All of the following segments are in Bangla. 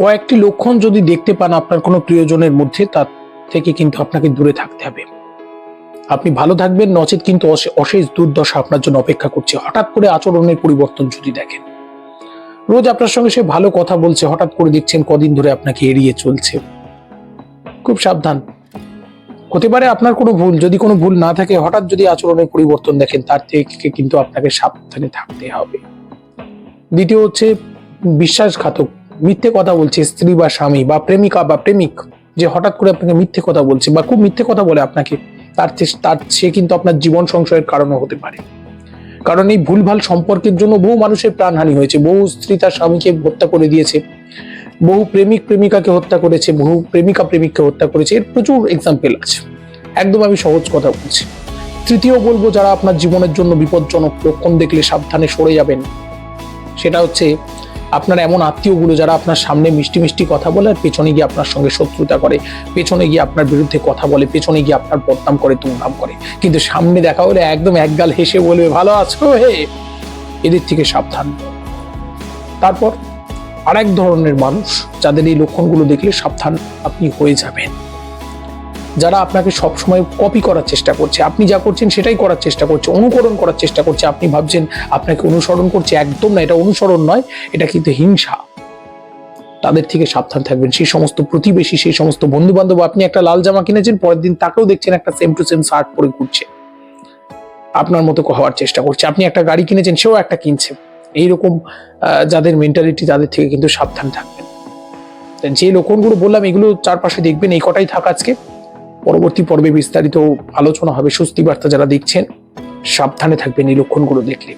কয়েকটি লক্ষণ যদি দেখতে পান আপনার কোনো প্রিয়জনের মধ্যে, তার থেকে কিন্তু আপনাকে দূরে থাকতে হবে। আপনি ভালো থাকবেন, নচেত কিন্তু অশে- অশেষ দুর্দশা আপনার জন্য অপেক্ষা করছে। হঠাৎ করে আচরণের পরিবর্তন যদি দেখেন, রোজ আপনার সঙ্গে সে ভালো কথা বলছে, হঠাৎ করে দেখছেন কদিন ধরে আপনাকে এড়িয়ে চলছে। খুব সাবধান। হতে পারে আপনার কোনো ভুল, যদি কোনো ভুল না থাকে, হঠাৎ যদি আচরণের পরিবর্তন দেখেন, তার থেকে কিন্তু আপনাকে সাবধানে থাকতে হবে। দ্বিতীয় হচ্ছে, বিশ্বাসঘাতক মিথ্যে কথা বলছে স্ত্রী বা স্বামী বা প্রেমিকা বা প্রেমিক, যে হঠাৎ করে আপনাকে মিথ্যে কথা বলছে বা খুব মিথ্যে কথা বলে আপনাকে, তার তার সে কিন্তু আপনার জীবন সংশয়ের কারণও হতে পারে। কারণ এই ভুলভাল সম্পর্কের জন্য বহু মানুষের প্রাণহানি হয়েছে, বহু স্ত্রী তার স্বামীকে হত্যা করে দিয়েছে, বহু প্রেমিক প্রেমিকাকে হত্যা করেছে, বহু প্রেমিকা প্রেমিককে হত্যা করেছে। এর প্রচুর এক্সাম্পল আছে। একদম আমি সহজ কথা বলছি। তৃতীয় বলব, যারা আপনার জীবনের জন্য বিপজ্জনক লক্ষণ দেখলে সাবধানে সরে যাবেন। সেটা হচ্ছে আপনার এমন আত্মীয়গুলো যারা আপনার সামনে মিষ্টি মিষ্টি কথা বলে আর পেছনে গিয়ে আপনার সঙ্গে শত্রুতা করে, পেছনে গিয়ে আপনার বিরুদ্ধে কথা বলে, পেছনে গিয়ে আপনার বদনাম করে তুমনাম করে। কিন্তু সামনে দেখা হলে একদম একগাল হেসে বলবে, ভালো আছো হে? এদের থেকে সাবধান। তারপর আরেক ধরনের মানুষ, যাদের এই লক্ষণগুলো দেখলে সাবধান আপনি হয়ে যাবেন। যারা আপনাকে সবসময় কপি করার চেষ্টা করছে, আপনি যা করছেন সেটাই করার চেষ্টা করছে, অনুকরণ করার চেষ্টা করছে, আপনি ভাবছেন আপনাকে অনুসরণ করছে, একদম না, এটা অনুসরণ নয়, এটা কিন্তু হিংসা। তাদের থেকে সাবধান থাকবেন, সেই সমস্ত প্রতিবেশী, সেই সমস্ত বন্ধু বান্ধব আপনি একটা লাল জামা কিনেছেন, পরের দিন তাকেও দেখছেন একটা সেম টু সেম শার্ট পরে ঘুরছে। আপনার মতো হওয়ার চেষ্টা করছে, আপনি একটা গাড়ি কিনেছেন, সেও একটা কিনছে। এইরকম যাদের মেন্টালিটি তাদের থেকে কিন্তু সাবধান থাকবেন। যে লক্ষণগুলো বললাম, এগুলো চারপাশে দেখবেন, এই কটাই থাক আজকে। পরবর্তী পর্বে বিস্তারিত আলোচনা হবে স্বস্তি বার্তা যারা দেখছেন, সাবধানে থাকবেন এই লক্ষণগুলো দেখলে।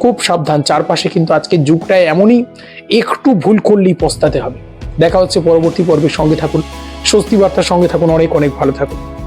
খুব সাবধান, চারপাশে কিন্তু আজকের যুগটা এমনই, একটু ভুল করলেই পস্তাতে হবে। দেখা হচ্ছে পরবর্তী পর্বের সঙ্গে থাকুন। স্বস্তি বার্তার সঙ্গে থাকুন, অনেক অনেক ভালো থাকুন।